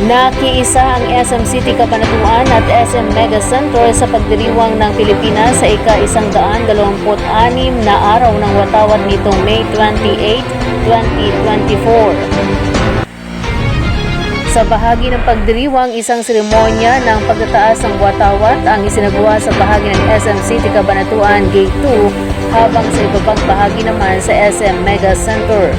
Nakiisa ang SM City Cabanatuan at SM Mega Center sa pagdiriwang ng Pilipinas sa ika-isang daan dalawamput anim na araw ng watawat nitong May 28, 2024. Sa bahagi ng pagdiriwang, isang seremonya ng pagtataas ng watawat ang isinagawa sa bahagi ng SM City Cabanatuan Gate 2 habang sa ibabang bahagi naman sa SM Mega Center.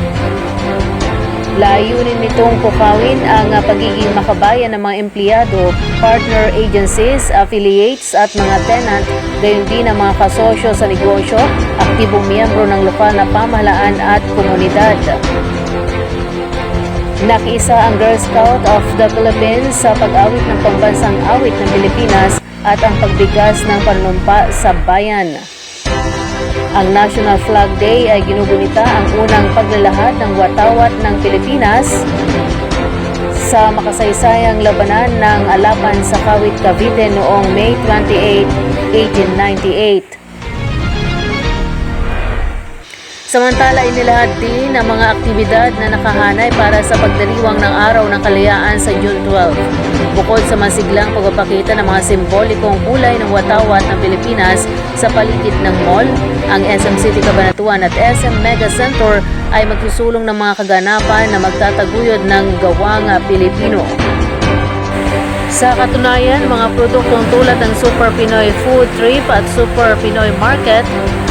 Layunin nitong pukawin ang ah, pagiging makabayan ng mga empleyado, partner agencies, affiliates at mga tenant, gayon din ang mga kasosyo sa negosyo, aktibong miyembro ng lokal na pamahalaan at komunidad. Nakiisa ang Girl Scout of the Philippines sa pag-awit ng pambansang awit ng Pilipinas at ang pagbigas ng panunumpa sa bayan. Ang National Flag Day ay ginugunita ang unang paglalahad ng watawat ng Pilipinas sa makasaysayang labanan ng Alapan sa Kawit Cavite noong May 28, 1898. Samantala, inilahad din ang mga aktibidad na nakahanay para sa pagdiriwang ng Araw ng Kalayaan sa June 12. Bukod sa masiglang pagpapakita ng mga simbolikong kulay ng watawat ng Pilipinas sa paligid ng mall, ang SM City Cabanatuan at SM Mega Center ay magsusulong ng mga kaganapan na magtataguyod ng gawang Pilipino. Sa katunayan, mga produktong tulad ng Super Pinoy Food Trip at Super Pinoy Market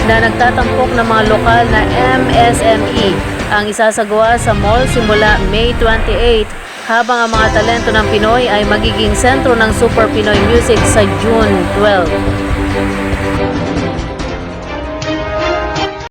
na nagtatampok ng mga lokal na MSME ang isasagawa sa mall simula May 28 habang ang mga talento ng Pinoy ay magiging sentro ng Super Pinoy Music sa June 12.